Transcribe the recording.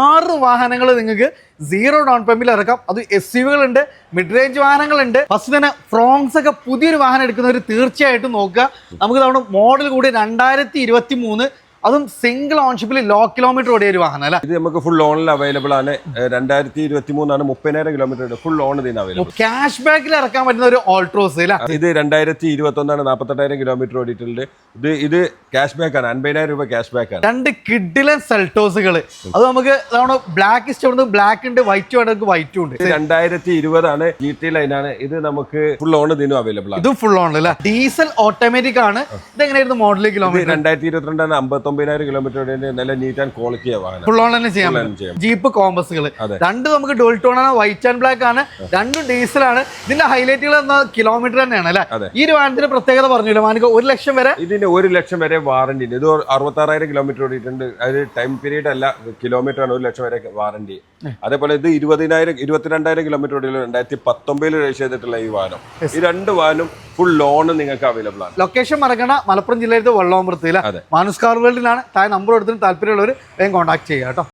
ആറ് വാഹനങ്ങൾ നിങ്ങൾക്ക് സീറോ ഡൗൺ പേയ്മെന്റിൽ ഇറക്കാം. അത് എസ് യുകളുണ്ട് മിഡ് റേഞ്ച് വാഹനങ്ങളുണ്ട്. ഫസ്റ്റ് തന്നെ ഫ്രോങ്സ് ഒക്കെ പുതിയൊരു വാഹനം എടുക്കുന്നവർ തീർച്ചയായിട്ടും നോക്കുക. നമുക്ക് തവണ മോഡൽ കൂടി രണ്ടായിരത്തി ഇരുപത്തി മൂന്ന് അതും സിംഗിൾ ഓൺഷിപ്പിൽ ലോ കിലോമീറ്റർ ഓടിയ ഒരു വാഹനം അല്ലേ? ഇത് നമുക്ക് ഫുൾ ഓണിൽ അവൈലബിൾ ആണ്. രണ്ടായിരത്തി ഇരുപത്തി മൂന്നാണ് മുപ്പതിനായിരം കിലോമീറ്റർ ഫുൾ ഓൺ ഇതിന് അവൈലബിൾ ക്യാഷ് ബാക്കിൽ ഇറക്കാൻ പറ്റുന്ന ഒരു ഓൾട്രോസ് ഇത് രണ്ടായിരത്തി ഇരുപത്തി ഒന്നാണ് നാൽപ്പത്തെട്ടായിരം കിലോമീറ്റർ ഓടിയിട്ടുണ്ട്. ഇത് ഇത് ക്യാഷ് ബാക്ക് ആണ്. അൻപതിനായിരം രൂപ ക്യാഷ് ബാക്ക് ആണ്. രണ്ട് കിഡിലൻ സെൽട്ടോസുകൾ അത് നമുക്ക് ബ്ലാക്ക് ഇഷ്ടം ബ്ലാക്ക് ഉണ്ട് വൈറ്റ് വേണ്ടവർക്ക് വൈറ്റ് ഉണ്ട്. ഇത് രണ്ടായിരത്തി ഇരുപതാണ് ജി ടി ലൈനാണ് ഇത് നമുക്ക് ഫുൾ ഓൺ ഇതിനും അവൈലബിൾ ആണ്. ഇത് ഫുൾ ഓൺ അല്ല? ഡീസൽ ഓട്ടോമാറ്റിക് ആണ്. ഇതെങ്ങനെയായിരുന്നു മോഡൽ ഇത് കിലോമീറ്റർ രണ്ടായിരത്തി ഇരുപത്തിരണ്ടാണ് അമ്പത്തൊമ്പതിനായിരം കിലോമീറ്റർ നല്ല നീറ്റ് ആൻഡ് ക്വാളിറ്റി വാഹനം. ഫുൾ ഓൺ തന്നെ ചെയ്യാം. ജീപ്പ് കോമ്പസുകൾ രണ്ട് നമുക്ക് ഡോൾ ടോൺ ആണ് വൈറ്റ് ആൻഡ് ബ്ലാക്ക് ആണ് രണ്ടും ഡീസൽ ആണ്. ഇതിന്റെ ഹൈലൈറ്റുകൾ എന്ന കിലോമീറ്റർ തന്നെയാണ് അല്ലെ? ഈ ഒരു വാഹനത്തിന്റെ പ്രത്യേകത പറഞ്ഞില്ല മാനിക്ക് ഒരു ലക്ഷം വരെ? ഇതിന്റെ ഒരു ലക്ഷം വരെ വാറണ്ടി ഉണ്ട്. ഇത് അറുപത്താറായിരം കിലോമീറ്റർ ഓടിയിട്ടുണ്ട്. അത് ടൈം പീരീഡ് അല്ല കിലോമീറ്റർ ആണ്. ഒരു ലക്ഷം വരെ വാറണ്ടി അതേപോലെ ഇത് ഇരുപതിനായിരം ഇരുപത്തിരണ്ടായിരം കിലോമീറ്റർ ഓടിയുള്ള രണ്ടായിരത്തി പത്തൊമ്പതിൽ രജിസ്റ്റർ ചെയ്തിട്ടുള്ള ഈ വാഹനം. ഈ രണ്ട് വാഹനം ഫുൾ ലോൺ നിങ്ങൾക്ക് അവൈലബിൾ ആണ്. ലൊക്കേഷൻ മറക്കണ മലപ്പുറം ജില്ലയിലത്തെ വെള്ളോമ്പുറത്ത് മാനുസ്കാർ അതെ. മാനുസ് കാർ വേൾഡിലാണ് താഴെ നമ്പർ എടുത്തിട്ട് താല്പര്യമുള്ളവർ വേഗം കോൺടാക്ട് ചെയ്യുക കേട്ടോ.